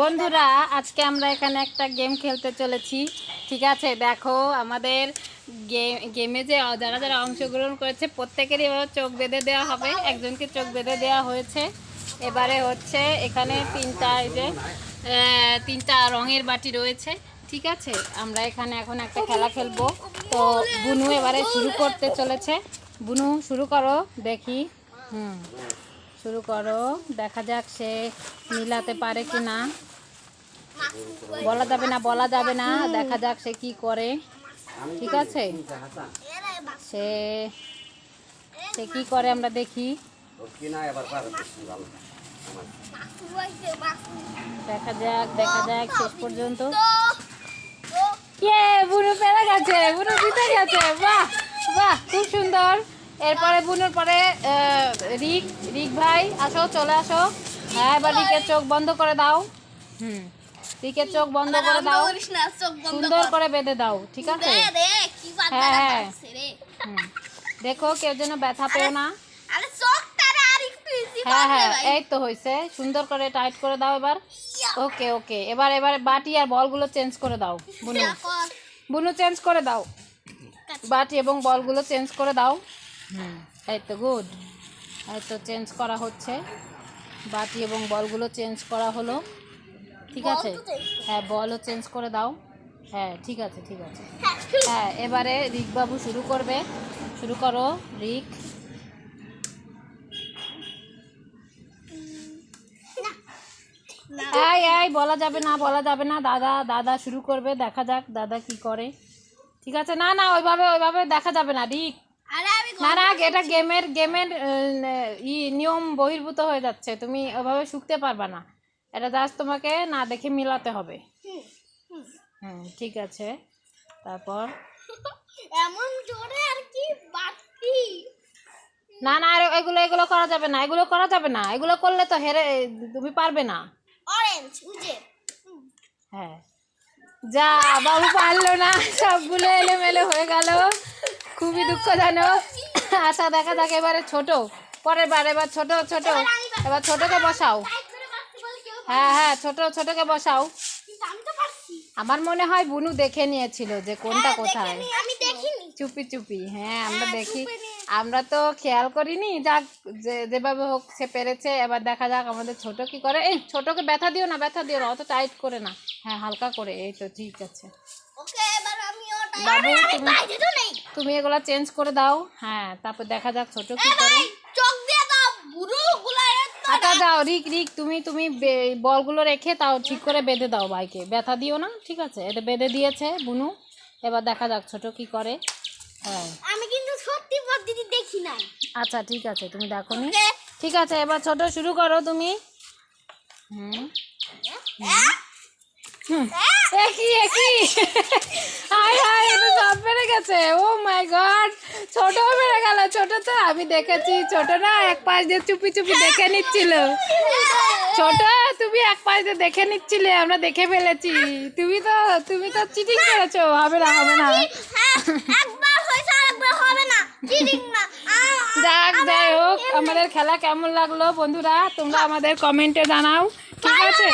বন্ধুরা, আজকে আমরা এখানে একটা গেম খেলতে চলেছি। ঠিক আছে, দেখো, আমাদের গেমে যে যারা যারা অংশগ্রহণ করেছে, প্রত্যেকেরই এবার চোখ বেঁধে দেওয়া হবে। একজনকে চোখ বেঁধে দেওয়া হয়েছে। এবারে হচ্ছে এখানে তিনটা এই যে তিনটা রঙের বাটি রয়েছে। ঠিক আছে, আমরা এখানে এখন একটা খেলা খেলব। তো বুনু এবারে শুরু করতে চলেছে। বুনু, শুরু করো, দেখি। হুম। শুরু করো। দেখা যাক সে মিলাতে পারে কি না বলা যাবে না, বলা যাবে না। দেখা যাক সে কি করে। ঠিক আছে? সে সে কি করে আমরা দেখি। দেখা যাক দেখা যাক, শেষ পর্যন্ত। ইয়ে বুনু পেরে গেছে বুনু জিতে গেছে বাহ বাহ, খুব সুন্দর। এরপরে বুনুর পরে রিক রিক ভাই আসো চলে আসো। হ্যাঁ এবার রিকের চোখ বন্ধ করে দাও। হুম রিকের চোখ বন্ধ করে দাও। সুন্দর করে। বেঁধে দাও ঠিক আছে? হ্যাঁ, হ্যাঁ। দেখো কেউ যেন ব্যথা পেও না। হ্যাঁ হ্যাঁ এই তো হয়েছে সুন্দর করে টাইট করে দাও এবার। ওকে ওকে এবার এবার বাটি আর বলগুলো চেঞ্জ করে দাও বুনু। বুনু চেঞ্জ করে দাও। বাটি এবং বলগুলো চেঞ্জ করে দাও। এই তো গুড এই তো চেঞ্জ করা হচ্ছে। বাটি এবং বলগুলো চেঞ্জ করা হলো। ঠিক আছে? হ্যাঁ বলও চেঞ্জ করে দাও। হ্যাঁ ঠিক আছে ঠিক আছে। হ্যাঁ এবারে রিকবাবু শুরু করবে। শুরু করো রিক এই এই বলা যাবে না বলা যাবে না। দাদা দাদা শুরু করবে দেখা যাক দাদা কি করে। ঠিক আছে? না না ওইভাবে ওইভাবে দেখা যাবে না। রিক না না এটা গেমের গেমের ই নিয়ম বহির্ভূত হয়ে যাচ্ছে। তুমি ওইভাবে শুকতে পারবা না। এটা জাস্ট তোমাকে না দেখে মিলাতে হবে। হুম ঠিক আছে। তারপর? এমন জোরে আর কি বাড়তি। না না আর এগুলো এগুলো করা যাবে না এগুলো করা যাবে না। এগুলো করলে তো হেরে তুমি পারবে না। অরেঞ্জ উজে হ্যাঁ। যা বাবু পারল না সবগুলো এলোমেলো হয়ে গেল। খুবই দুঃখজনক। আশা দেখা যাক এবারে ছোট। পরের বার এবার ছোট ছোট। এবার ছোটকে বসাও। হ্যাঁ হ্যাঁ ছোট ছোটকে বসাও। আমার মনে হয় বুনু দেখে নিয়েছিল যে কোনটা হ্যাঁ, কোথায়। চুপি চুপি। হ্যাঁ আমরা হ্যাঁ, দেখি। আমরা তো খেয়াল করিনি। যাক যে যেভাবে হোক সে পেরেছে। এবার দেখা যাক আমাদের ছোট কি করে। এই ছোটকে ব্যথা দিও না ব্যথা দিও না অত টাইট করে না। হ্যাঁ হালকা করে। এই তো ঠিক আছে ওকে এবার আমি ওটা বাবু, তুমি- তুমি এগুলা চেঞ্জ করে দাও। হ্যাঁ তারপর দেখা যাক ছোট কি করে। চোখ দিয়ে দাও বুড়ো আটা দাও রিক রিক তুমি তুমি বলগুলো রেখে তাও ঠিক করে বেঁধে দাও বাইকে ব্যথা দিও না ঠিক আছে? এটা বেঁধে দিয়েছে বুনু। এবার দেখা যাক ছোট কি করে। হ্যাঁ। আমি কিন্তু সত্যি পদ্ধতি দেখি নাই। আচ্ছা ঠিক আছে তুমি দেখো নি। ঠিক আছে এবার ছোট শুরু করো তুমি। হুম। হুম। একই একই সব বেড়ে গেছে। ও মাই গড ছোট বেড়ে গেল ছোট তো আমি দেখেছি ছোট না এক পাশ দিয়ে চুপি চুপি দেখে নিচ্ছিল। ছোট তুমি এক পাশ দিয়ে দেখে নিচ্ছিলে আমরা দেখে ফেলেছি। তুমি তো তুমি তো চিটিং করেছ হবে না হবে না। একবার হয়েছে আরেকবার হবে না চিটিং না। যাক যাই আমাদের খেলা কেমন লাগল বন্ধুরা? তোমরা আমাদের কমেন্টে জানাও। ঠিক আছে?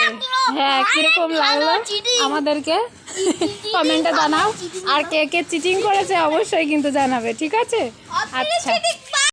হ্যাঁ কীরকম লাগল আমাদেরকে? কমেন্টে জানাও। আর কে কে চিটিং করেছে অবশ্যই কিন্তু জানাবে ঠিক আছে? আচ্ছা।